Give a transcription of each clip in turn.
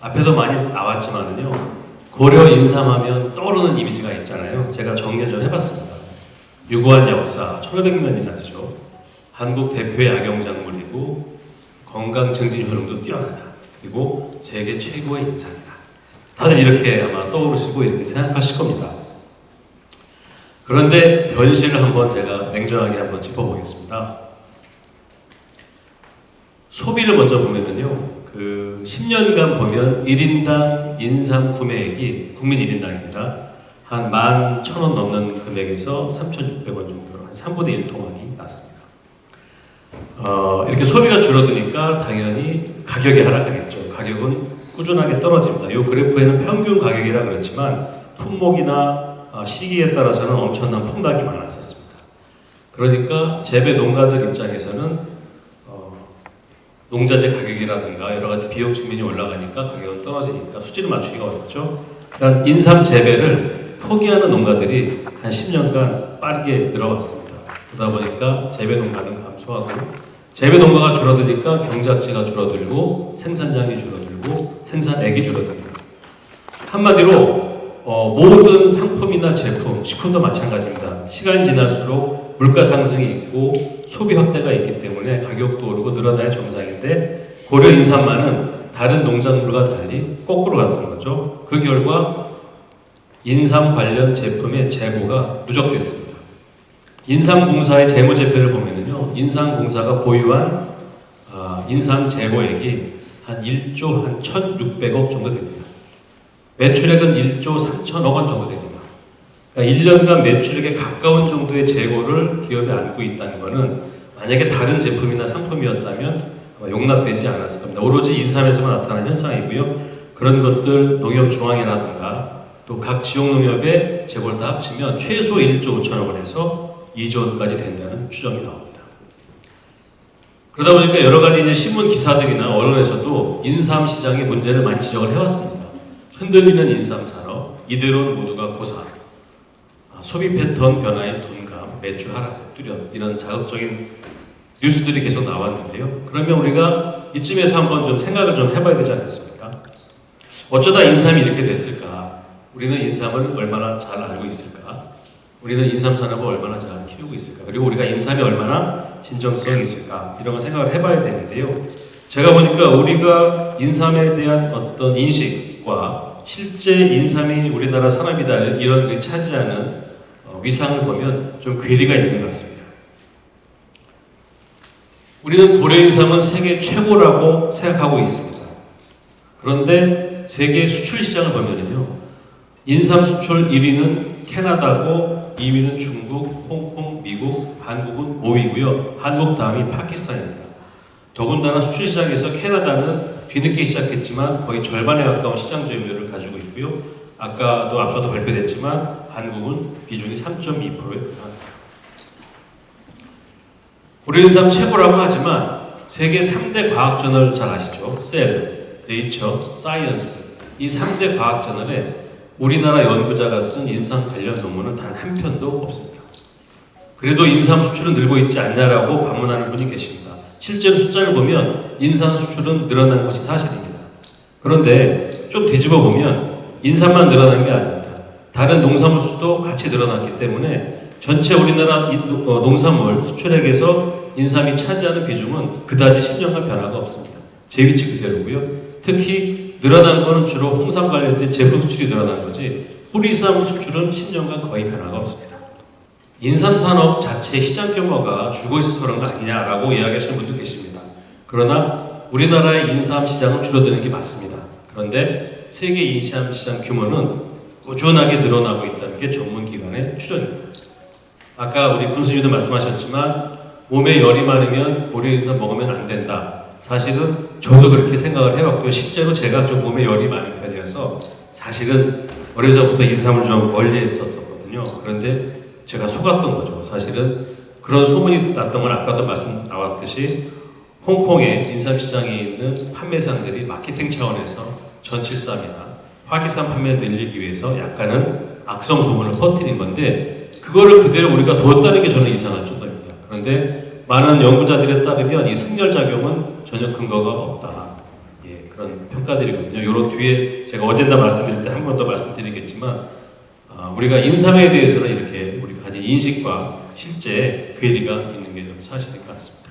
앞에도 많이 나왔지만은요. 고려 인삼하면 떠오르는 이미지가 있잖아요. 제가 정리 좀 해봤습니다. 유구한 역사, 1500년이나 되죠. 한국 대표 야경작물이고 건강 증진 효능도 뛰어나다. 그리고 세계 최고의 인삼이다. 다들 이렇게 아마 떠오르시고 이렇게 생각하실 겁니다. 그런데 현실을 한번 제가 냉정하게 한번 짚어보겠습니다. 소비를 먼저 보면은요, 그 10년간 보면 1인당 인삼 구매액이 국민 1인당입니다. 한 11,000원 넘는 금액에서 3,600원 정도로 한 3분의 1 통합이 났습니다. 어, 이렇게 소비가 줄어드니까 당연히 가격이 하락하겠죠. 가격은 꾸준하게 떨어집니다. 이 그래프에는 평균 가격이라 그렇지만 품목이나 아, 시기에 따라서는 엄청난 폭락이 많았었습니다. 그러니까 재배 농가들 입장에서는 어, 농자재 가격이라든가 여러 가지 비용 측면이 올라가니까 가격은 떨어지니까 수지를 맞추기가 어렵죠. 그러니까 인삼 재배를 포기하는 농가들이 한 10년간 빠르게 늘어왔습니다. 그러다 보니까 재배 농가는 감소하고 재배 농가가 줄어드니까 경작지가 줄어들고 생산량이 줄어들고 생산액이 줄어듭니다. 한마디로 어, 모든 상품이나 제품, 식품도 마찬가지입니다. 시간이 지날수록 물가 상승이 있고 소비 확대가 있기 때문에 가격도 오르고 늘어나야 정상인데 고려 인삼만은 다른 농작물과 달리 거꾸로 갔던 거죠. 그 결과 인삼 관련 제품의 재고가 누적됐습니다. 인삼공사의 재무제표를 보면은요, 인삼공사가 보유한 아, 인삼 재고액이 한 1조 한 1,600억 정도 됩니다. 매출액은 1조 3천억 원 정도 됩니다. 그러니까 1년간 매출액에 가까운 정도의 재고를 기업이 안고 있다는 것은 만약에 다른 제품이나 상품이었다면 용납되지 않았을 겁니다. 오로지 인삼에서만 나타나는 현상이고요. 그런 것들 농협중앙회라든가 또 각 지역농협의 재고를 다 합치면 최소 1조 5천억 원에서 2조 원까지 된다는 추정이 나옵니다. 그러다 보니까 여러 가지 이제 신문 기사들이나 언론에서도 인삼 시장의 문제를 많이 지적을 해왔습니다. 흔들리는 인삼 산업, 이대로는 모두가 고사, 아, 소비 패턴 변화의 둔감, 매출 하락세 뚜렷 이런 자극적인 뉴스들이 계속 나왔는데요. 그러면 우리가 이쯤에서 한번 좀 생각을 좀 해봐야 되지 않겠습니까? 어쩌다 인삼이 이렇게 됐을까? 우리는 인삼을 얼마나 잘 알고 있을까? 우리는 인삼 산업을 얼마나 잘 키우고 있을까? 그리고 우리가 인삼이 얼마나 진정성이 있을까? 이런 걸 생각을 해봐야 되는데요. 제가 보니까 우리가 인삼에 대한 어떤 인식과 실제 인삼이 우리나라 산업이다 이런 그 차지하는 어, 위상을 보면 좀 괴리가 있는 것 같습니다. 우리는 고려 인삼은 세계 최고라고 생각하고 있습니다. 그런데 세계 수출 시장을 보면요. 인삼 수출 1위는 캐나다고 2위는 중국, 홍콩, 미국, 한국은 5위고요. 한국 다음이 파키스탄입니다. 더군다나 수출 시장에서 캐나다는 뒤늦게 시작했지만 거의 절반에 가까운 시장 점유율을 가지고 있고요. 아까도 앞서도 발표됐지만 한국은 비중이 3.2%에 불과합니다. 고려인삼 최고라고 하지만 세계 3대 과학 저널 잘 아시죠? 셀, 네이처, 사이언스 이 3대 과학 저널에 우리나라 연구자가 쓴 인삼 관련 논문은 단 한 편도 없습니다. 그래도 인삼 수출은 늘고 있지 않냐라고 반문하는 분이 계십니다. 실제로 숫자를 보면 인삼 수출은 늘어난 것이 사실입니다. 그런데 좀 뒤집어 보면 인삼만 늘어난 게 아닙니다. 다른 농산물 수도 같이 늘어났기 때문에 전체 우리나라 인- 어, 농산물 수출액에서 인삼이 차지하는 비중은 그다지 10년간 변화가 없습니다. 제 위치 그대로고요. 특히 늘어난 거는 주로 홍삼 관련된 제품 수출이 늘어난 거지 뿌리삼 수출은 10년간 거의 변화가 없습니다. 인삼 산업 자체 시장 규모가 줄고 있어서 그런 거 아니냐라고 이야기하시는 분도 계십니다. 그러나 우리나라의 인삼 시장은 줄어드는 게 맞습니다. 그런데 세계 인삼 시장 규모는 꾸준하게 늘어나고 있다는 게 전문 기관의 추정입니다. 아까 우리 군수님도 말씀하셨지만 몸에 열이 많으면 고려 인삼 먹으면 안 된다. 사실은 저도 그렇게 생각을 해봤고요. 실제로 제가 좀 몸에 열이 많은 편이어서 사실은 어려서부터 인삼을 좀 멀리 했었거든요. 그런데 제가 속았던 거죠. 사실은 그런 소문이 났던 건 아까도 말씀 나왔듯이 홍콩의 인삼 시장에 있는 판매상들이 마케팅 차원에서 전칠삼이나 화기삼 판매 늘리기 위해서 약간은 악성 소문을 퍼뜨린 건데 그거를 그대로 우리가 뒀다는 게 저는 이상한 조건입니다. 그런데 많은 연구자들에 따르면 이 승열 작용은 전혀 근거가 없다. 예, 그런 평가들이거든요. 이런 뒤에 제가 어젠가 말씀드릴 때 한 번 더 말씀드리겠지만 아, 우리가 인삼에 대해서는 이렇게 우리가 가진 인식과 실제 괴리가 있는 게 좀 사실인 것 같습니다.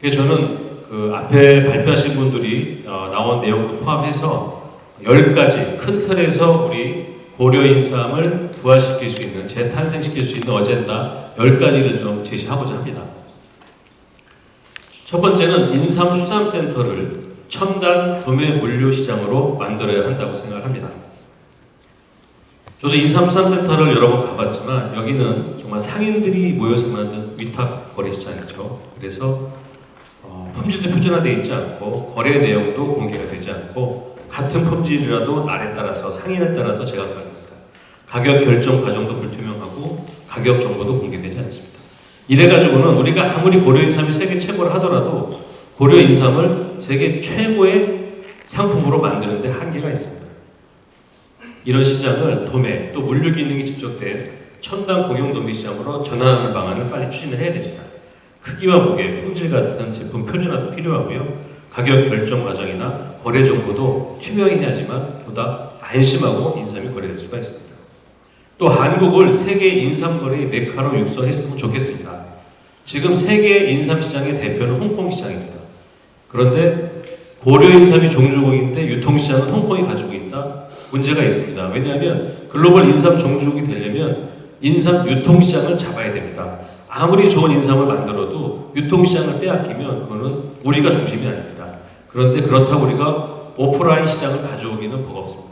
그래서 저는 그 앞에 발표하신 분들이 어, 나온 내용도 포함해서 10가지 큰 틀에서 우리 고려 인삼을 부활시킬 수 있는 재탄생시킬 수 있는 어젠다 10가지를 좀 제시하고자 합니다. 첫 번째는 인삼 수산센터를 첨단 도매 물류 시장으로 만들어야 한다고 생각합니다. 저도 인삼 수산센터를 여러 번 가봤지만 여기는 정말 상인들이 모여서 만든 위탁 거래 시장이죠. 그래서 어, 품질도 표준화되어 있지 않고 거래 내용도 공개가 되지 않고 같은 품질이라도 날에 따라서 상인에 따라서 제각각입니다. 가격 결정 과정도 불투명하고 가격 정보도 공개되지 않습니다. 이래가지고는 우리가 아무리 고려 인삼이 세계 최고를 하더라도 고려 인삼을 세계 최고의 상품으로 만드는데 한계가 있습니다. 이런 시장을 도매 또 물류 기능이 집적된 첨단 공용 도매 시장으로 전환하는 방안을 빨리 추진을 해야 됩니다. 크기와 무게, 품질 같은 제품 표준화도 필요하고요. 가격 결정 과정이나 거래 정보도 투명히 해야지만 보다 안심하고 인삼이 거래될 수가 있습니다. 또 한국을 세계 인삼 거래의 메카로 육성했으면 좋겠습니다. 지금 세계 인삼 시장의 대표는 홍콩 시장입니다. 그런데 고려 인삼이 종주국인데 유통 시장은 홍콩이 가지고 있다. 문제가 있습니다. 왜냐하면 글로벌 인삼 종주국이 되려면 인삼 유통 시장을 잡아야 됩니다. 아무리 좋은 인삼을 만들어도 유통 시장을 빼앗기면 그거는 우리가 중심이 아닙니다. 그런데 그렇다고 우리가 오프라인 시장을 가져오기는 버겁습니다.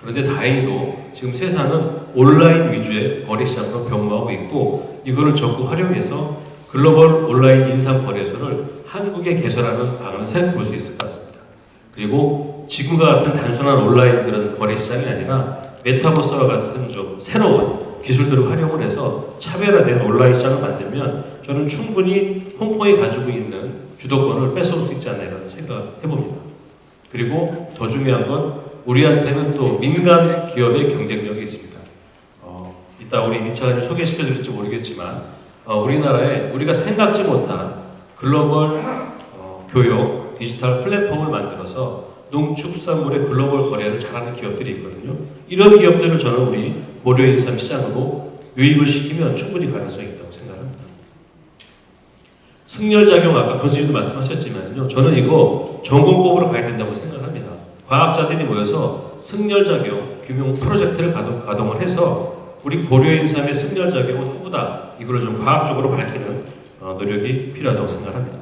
그런데 다행히도 지금 세상은 온라인 위주의 거래 시장으로 변모하고 있고 이거를 적극 활용해서 글로벌 온라인 인삼 거래소를 한국에 개설하는 방안을 생각해 볼수 있을 것 같습니다. 그리고 지금과 같은 단순한 온라인 그런 거래 시장이 아니라 메타버스와 같은 좀 새로운 기술들을 활용을 해서 차별화된 온라인 시장을 만들면 저는 충분히 홍콩이 가지고 있는 주도권을 뺏어올 수 있지 않나라는 생각을 해봅니다. 그리고 더 중요한 건 우리한테는 또 민간 기업의 경쟁력이 있습니다. 어, 이따 우리 미차관님 소개시켜 드릴지 모르겠지만 어, 우리나라에 우리가 생각지 못한 글로벌 어, 교육 디지털 플랫폼을 만들어서 농축산물의 글로벌 거래를 잘하는 기업들이 있거든요. 이런 기업들을 저는 우리 고려 인삼 시장으로 유입을 시키면 충분히 가능성이 있다고 생각합니다. 승렬작용 아까 교수님도 말씀하셨지만요. 저는 이거 전공법으로 가야 된다고 생각합니다. 과학자들이 모여서 승렬작용 규명 프로젝트를 가동, 가동을 해서 우리 고려 인삼의 승렬작용은 후보다 이거를 좀 과학적으로 밝히는 어, 노력이 필요하다고 생각합니다.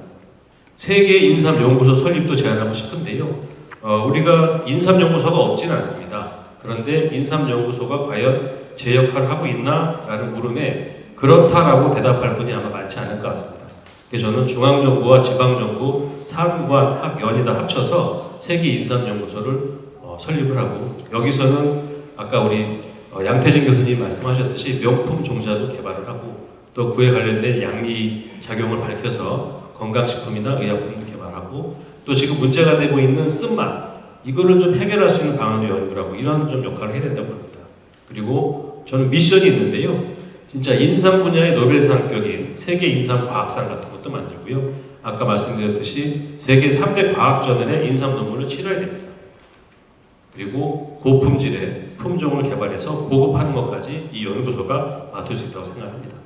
세계 인삼 연구소 설립도 제안하고 싶은데요. 어, 우리가 인삼 연구소가 없지는 않습니다. 그런데 인삼 연구소가 과연 제 역할을 하고 있나 라는 물음에 그렇다라고 대답할 분이 아마 많지 않을 것 같습니다. 그래서 저는 중앙 정부와 지방 정부, 산부와 합 연이 다 합쳐서 세계 인삼 연구소를 어, 설립을 하고 여기서는 아까 우리 어, 양태진 교수님 말씀하셨듯이 명품 종자도 개발을 하고 또 그에 관련된 양리 작용을 밝혀서 건강식품이나 의약품도 개발하고 또 지금 문제가 되고 있는 쓴맛 이거를 좀 해결할 수 있는 방안도 연구하고 이런 좀 역할을 해야 된다고 합니다. 그리고 저는 미션이 있는데요. 진짜 인삼 분야의 노벨상격인 세계 인삼 과학상 같은 것도 만들고요. 아까 말씀드렸듯이 세계 3대 과학저널에 인삼 논문을 치러야 됩니다. 그리고 고품질의 품종을 개발해서 보급하는 것까지 이 연구소가 맡을 수 있다고 생각합니다.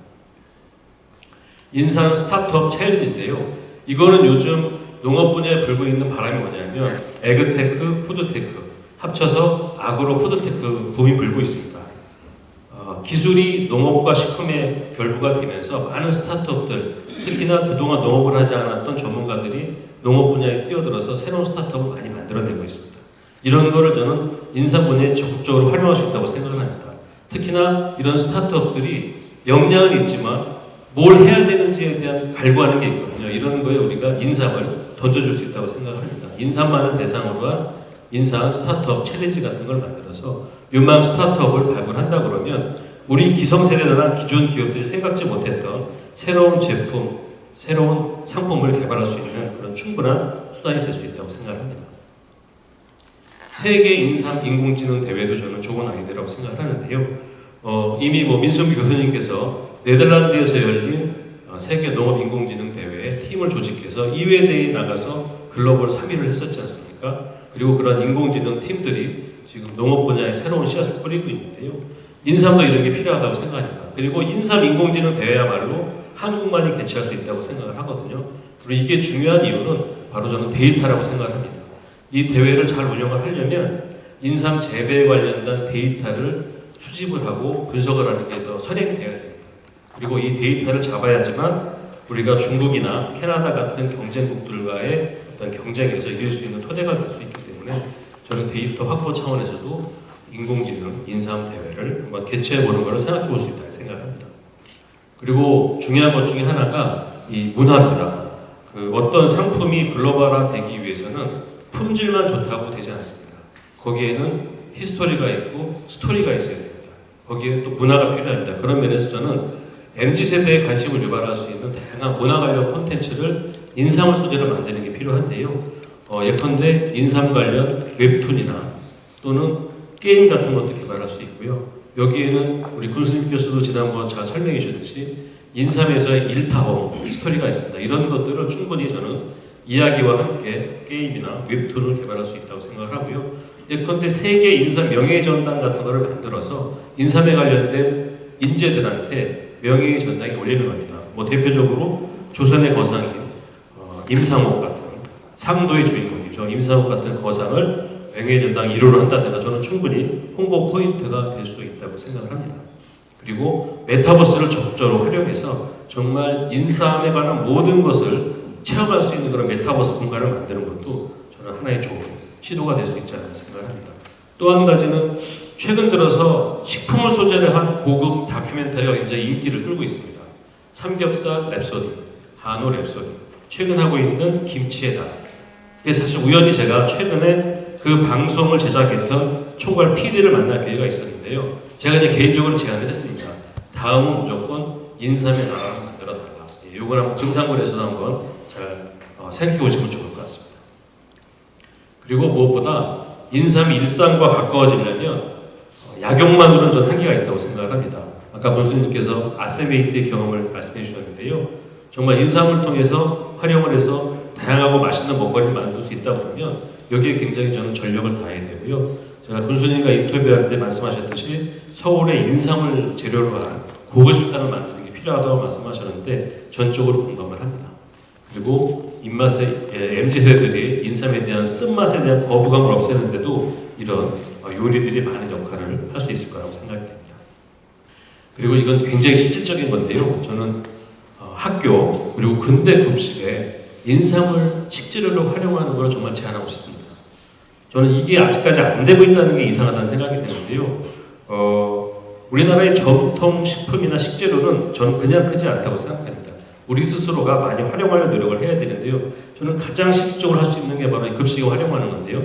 인삼 스타트업 챌린지인데요. 이거는 요즘 농업 분야에 불고 있는 바람이 뭐냐면 에그테크, 푸드테크 합쳐서 아그로 푸드테크 붐이 불고 있습니다. 어, 기술이 농업과 식품에 결부가 되면서 많은 스타트업들, 특히나 그동안 농업을 하지 않았던 전문가들이 농업 분야에 뛰어들어서 새로운 스타트업을 많이 만들어내고 있습니다. 이런 거를 저는 인삼 분야에 적극적으로 활용할 수 있다고 생각을 합니다. 특히나 이런 스타트업들이 역량은 있지만 뭘 해야 되는지에 대한 갈구하는 게 있거든요. 이런 거에 우리가 인삼을 던져줄 수 있다고 생각합니다. 인삼만을 대상으로 한 인삼 스타트업 챌린지 같은 걸 만들어서 유망 스타트업을 발굴한다 그러면 우리 기성세대나 기존 기업들이 생각지 못했던 새로운 제품, 새로운 상품을 개발할 수 있는 그런 충분한 수단이 될 수 있다고 생각합니다. 세계 인삼 인공지능 대회도 저는 좋은 아이디어라고 생각을 하는데요. 어, 이미 뭐 민수미 교수님께서 네덜란드에서 열린 어, 세계 농업 인공지능 팀을 조직해서 2회 대회에 나가서 글로벌 3위를 했었지 않습니까? 그리고 그런 인공지능 팀들이 지금 농업 분야에 새로운 씨앗을 뿌리고 있는데요. 인삼도 이런 게 필요하다고 생각합니다. 그리고 인삼 인공지능 대회야말로 한국만이 개최할 수 있다고 생각을 하거든요. 그리고 이게 중요한 이유는 바로 저는 데이터라고 생각을 합니다. 이 대회를 잘 운영을 하려면 인삼 재배에 관련된 데이터를 수집을 하고 분석을 하는 게 더 선행이 돼야 됩니다. 그리고 이 데이터를 잡아야지만 우리가 중국이나 캐나다 같은 경쟁국들과의 어떤 경쟁에서 이길 수 있는 토대가 될 수 있기 때문에 저는 데이터 확보 차원에서도 인공지능 인삼 대회를 한번 개최해 보는 것을 생각해 볼 수 있다고 생각합니다. 그리고 중요한 것 중에 하나가 이 문화입니다. 그 어떤 상품이 글로벌화 되기 위해서는 품질만 좋다고 되지 않습니다. 거기에는 히스토리가 있고 스토리가 있어야 됩니다. 거기에 또 문화가 필요합니다. 그런 면에서 저는 MZ 세대의 관심을 유발할 수 있는 다양한 문화 관련 콘텐츠를 인삼을 소재로 만드는 게 필요한데요. 어, 예컨대 인삼 관련 웹툰이나 또는 게임 같은 것도 개발할 수 있고요. 여기에는 우리 군수님께서도 지난번 잘 설명해 주셨듯이 인삼에서의 일타홍 스토리가 있습니다. 이런 것들을 충분히 저는 이야기와 함께 게임이나 웹툰을 개발할 수 있다고 생각을 하고요. 예컨대 세계 인삼 명예의 전당 같은 거를 만들어서 인삼에 관련된 인재들한테 명예의 전당에 올리는 겁니다. 뭐 대표적으로 조선의 거상인 어, 임상옥 같은 상도의 주인공이죠. 임상옥 같은 거상을 명예의 전당 1호로 한다든가 저는 충분히 홍보 포인트가 될 수 있다고 생각을 합니다. 그리고 메타버스를 적극적으로 활용해서 정말 인삼에 관한 모든 것을 체험할 수 있는 그런 메타버스 공간을 만드는 것도 저는 하나의 좋은 시도가 될 수 있지 않나 생각을 합니다. 또 한 가지는 최근 들어서 식품을 소재로 한 고급 다큐멘터리가 굉장히 인기를 끌고 있습니다. 삼겹살 랩소디, 한우 랩소디, 최근 하고 있는 김치의 달. 이게 사실 우연히 제가 최근에 그 방송을 제작했던 총괄 PD를 만날 기회가 있었는데요. 제가 이제 개인적으로 제안을 했습니다. 다음은 무조건 인삼의 나라를 만들어 달라. 예, 요걸 한번 금산군에서도 한번 잘 어, 생각해 보시면 좋을 것 같습니다. 그리고 무엇보다 인삼이 일상과 가까워지려면 어, 약용만으로는 좀 한계가 있다고 생각을 합니다. 아까 본수님께서 아세메이트의 경험을 말씀해 주셨는데요. 정말 인삼을 통해서 활용을 해서 다양하고 맛있는 먹거리를 만들 수 있다 보면 여기에 굉장히 저는 전력을 다해야 되고요. 제가 군수님과 인터뷰할 때 말씀하셨듯이 서울에 인삼을 재료로 한 고급 식당을 만드는 게 필요하다고 말씀하셨는데 전적으로 공감을 합니다. 그리고 입맛에 예, MZ 세대들이 인삼에 대한 쓴맛에 대한 거부감을 없애는데도 이런 어, 요리들이 많은 역할을 할 수 있을 거라고 생각이 됩니다. 그리고 이건 굉장히 실질적인 건데요. 저는 어, 학교 그리고 근대 급식에 인삼을 식재료로 활용하는 걸 정말 제안하고 싶습니다. 저는 이게 아직까지 안 되고 있다는 게 이상하다는 생각이 드는데요. 어, 우리나라의 전통 식품이나 식재료는 저는 그냥 크지 않다고 생각합니다. 우리 스스로가 많이 활용하려 노력을 해야 되는데요. 저는 가장 실질적으로 할 수 있는 게 바로 이 급식을 활용하는 건데요.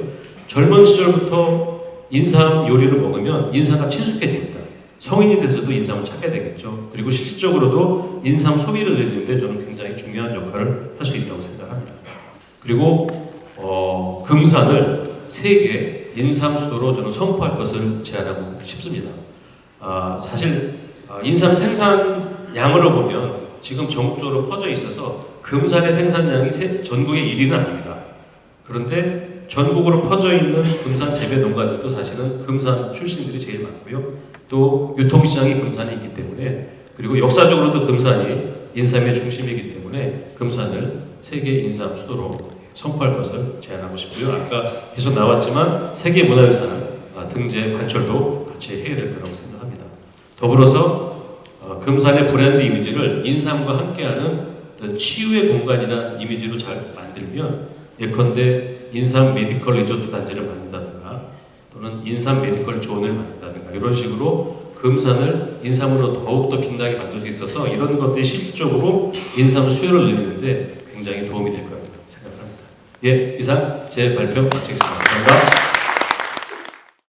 젊은 시절부터 인삼 요리를 먹으면 인삼과 친숙해집니다. 성인이 돼서도 인삼을 찾게 되겠죠. 그리고 실질적으로도 인삼 소비를 늘리는데 저는 굉장히 중요한 역할을 할 수 있다고 생각합니다. 그리고 어, 금산을 세계 인삼 수도로 저는 선포할 것을 제안하고 싶습니다. 아, 사실 아, 인삼 생산량으로 보면 지금 전국적으로 퍼져 있어서 금산의 생산량이 세- 전국의 1위는 아닙니다. 그런데 전국으로 퍼져 있는 금산 재배 농가들도 사실은 금산 출신들이 제일 많고요. 또 유통시장이 금산이 있기 때문에 그리고 역사적으로도 금산이 인삼의 중심이기 때문에 금산을 세계 인삼 수도로 선포할 것을 제안하고 싶고요. 아까 계속 나왔지만 세계 문화유산 아, 등재 관철도 같이 해야 될 거라고 생각합니다. 더불어서 어, 금산의 브랜드 이미지를 인삼과 함께하는 어떤 치유의 공간이라는 이미지로 잘 만들면 예컨대 인삼 메디컬 리조트 단지를 만든다든가 또는 인삼 메디컬 존을 만든다든가 이런 식으로 금산을 인삼으로 더욱더 빛나게 만들 수 있어서 이런 것들이 실질적으로 인삼 수요를 늘리는데 굉장히 도움이 될 거라고 생각합니다. 예, 이상 제 발표 마치겠습니다. 감사합니다.